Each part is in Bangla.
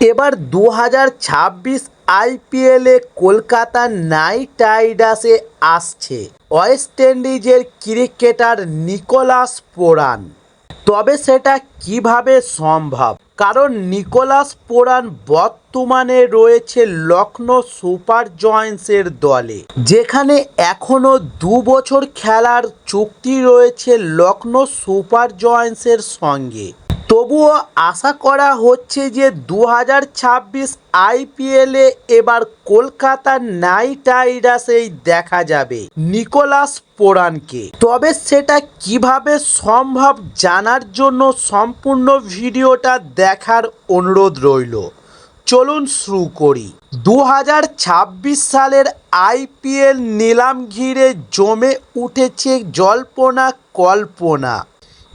এবার দু হাজার ছাব্বিশ আইপিএলে কলকাতা নাইট রাইডার্সে আসছে ওয়েস্ট ইন্ডিজের ক্রিকেটার নিকোলাস পোরান। তবে সেটা কীভাবে সম্ভব? কারণ নিকোলাস পোরান বর্তমানে রয়েছে লখনৌ সুপার জয়েন্টসের দলে। যেখানে এখনও দু বছর খেলার চুক্তি রয়েছে লখনৌ সুপার জয়েন্টসের সঙ্গে। তবুও আশা করা হচ্ছে যে দু হাজার ছাব্বিশ আইপিএলে এবার কলকাতা নাইট রাইডার্সেই দেখা যাবে নিকোলাস পোরানকে তবে সেটা কীভাবে সম্ভব জানার জন্য সম্পূর্ণ ভিডিওটা দেখার অনুরোধ রইল। চলুন শুরু করি। দু হাজার ছাব্বিশ সালের আইপিএল নিলাম ঘিরে জমে উঠেছে জল্পনা কল্পনা।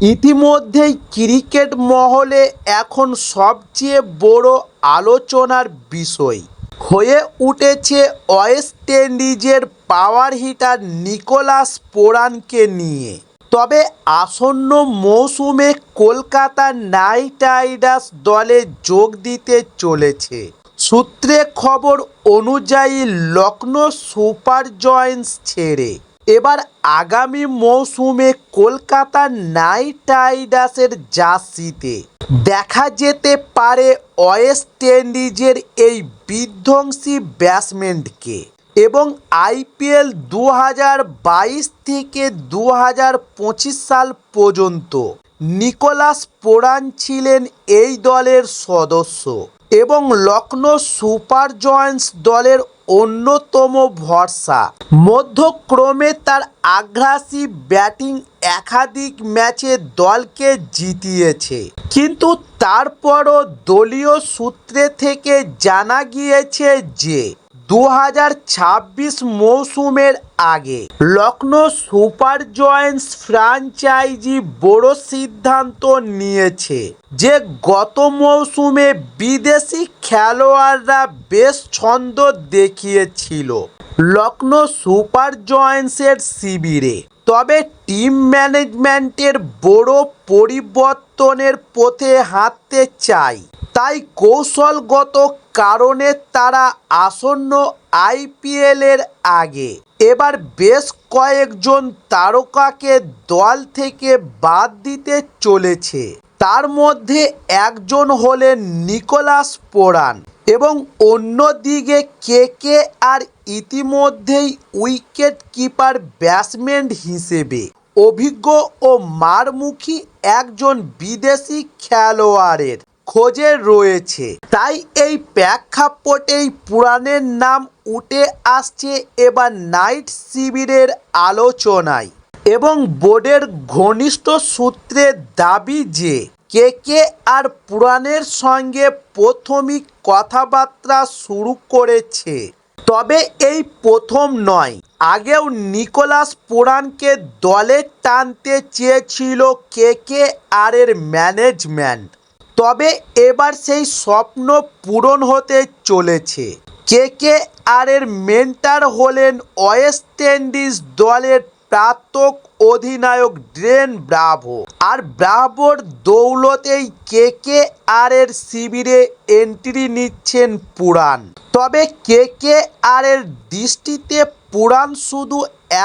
ইতিমধ্যেই ক্রিকেট মহলে এখন সবচেয়ে বড় আলোচনার বিষয়। হয়ে উঠেছে ওয়েস্ট ইন্ডিজের পাওয়ার হিটার নিকোলাস পোরানকে নিয়ে। তবে আসন্ন মৌসুমে কলকাতা নাইট রাইডার্স দলে যোগ দিতে চলেছে। সূত্রে খবর অনুযায়ী লখনৌ সুপার জয়েন্টস ছেড়ে এবার আগামী মৌসুমে কলকাতা নাইট রাইডার্সের জার্সিতে দেখা যেতে পারে ওয়েস্ট ইন্ডিজের এই বিধ্বংসী ব্যাটসম্যানকে এবং আইপিএল দু হাজার বাইশ থেকে দু হাজার পঁচিশ সাল পর্যন্ত নিকোলাস পোরান ছিলেন এই দলের সদস্য এবং লখনৌ সুপার জয়েন্টস দলের অন্যতম ভরসা। মধ্যক্রমে তার আগ্রাসী ব্যাটিং একাধিক ম্যাচে দলকে জিতিয়েছে। কিন্তু তারপরও দলীয় সূত্রে থেকে জানা গিয়েছে যে দু হাজার ছাব্বিশ মৌসুমের আগে লখনৌ সুপার জয়েন্টস ফ্র্যাঞ্চাইজি বড় সিদ্ধান্ত নিয়েছে যে গত মৌসুমে বিদেশি খেলোয়াড়রা বেশ ছন্দ দেখিয়েছিল লখনৌ সুপার জয়েন্টসের শিবিরে। তবে টিম ম্যানেজমেন্টের বড় পরিবর্তনের পথে হাঁটতে চায় তাই কৌশলগত কারণে তারা আসন্ন আইপিএলের আগে। এবার বেশ কয়েকজন তারকাকে দল থেকে বাদ দিতে চলেছে। তার মধ্যে একজন হলেন নিকোলাস পোরান এবং অন্যদিকে কে কে আর ইতিমধ্যেই উইকেট কিপার ব্যাটসম্যান হিসেবে। অভিজ্ঞ ও মারমুখী একজন বিদেশি খেলোয়াড়ের খোঁজে রয়েছে। তাই এই প্রেক্ষাপটেই পুরাণের নাম উঠে আসছে এবার নাইট শিবিরের আলোচনায়। এবং বোর্ডের ঘনিষ্ঠ সূত্রে দাবি যে, কে কে আর পুরাণের সঙ্গে প্রথমই কথাবার্তা শুরু করেছে। তবে এই প্রথম নয়, আগেও নিকোলাস পুরাণকে দলে টানতে চেয়েছিল কে কে আর এর ম্যানেজমেন্ট। তবে এবার সেই স্বপ্ন পূরণ হতে চলেছে। কে কে আর এর মেন্টার হলেন ওয়েস্ট ইন্ডিজ দলের প্রাতক অধিনায়ক ড্রেন ব্রাভো। আর ব্রাভোর দৌলতেই কে কে আর এর শিবিরে এন্ট্রি নিচ্ছেন পুরাণ তবে কে কে আর এর দৃষ্টিতে পুরাণ শুধু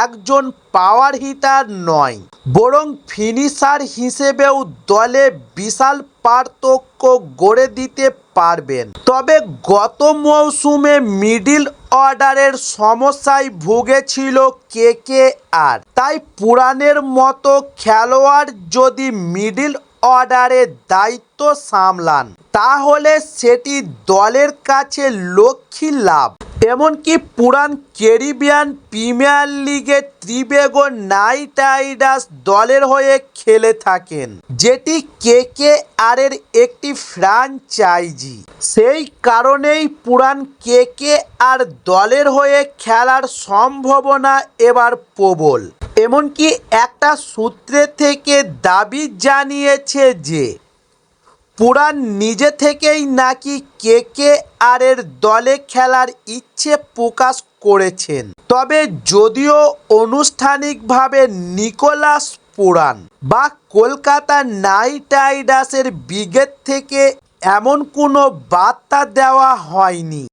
একজন পাওয়ার হিটার নয়, বরং ফিনিশার হিসেবেও দলে বিশাল পার্থক্য গড়ে দিতে পারবেন। তবে গত মৌসুমে মিডিল অর্ডারের সমস্যায় ভুগেছিল কে কে আর তাই পুরাণের মতো খেলোয়াড় যদি মিডিল অর্ডারে দায়িত্ব সামলান, তাহলে সেটি দলের কাছে লক্ষ্মী লাভ। এমনকি পুরান ক্যারিবিয়ান প্রিমিয়ার লিগে ত্রিবেগো নাইট রাইডার্স দলের হয়ে খেলে থাকেন, যেটি কে কে আর এর একটি ফ্র্যাঞ্চাইজি। সেই কারণেই পুরান কে কে আর দলের হয়ে খেলার সম্ভাবনা এবার প্রবল। এমনকি একটা সূত্রে থেকে দাবি জানিয়েছে যে পুরাণ নিজে থেকেই নাকি কে কে আর এর দলে খেলার ইচ্ছে প্রকাশ করেছেন। তবে যদিও আনুষ্ঠানিকভাবে নিকোলাস পুরাণ বা কলকাতা নাইট রাইডার্সের ব্রিগেড থেকে এমন কোনো বার্তা দেওয়া হয়নি।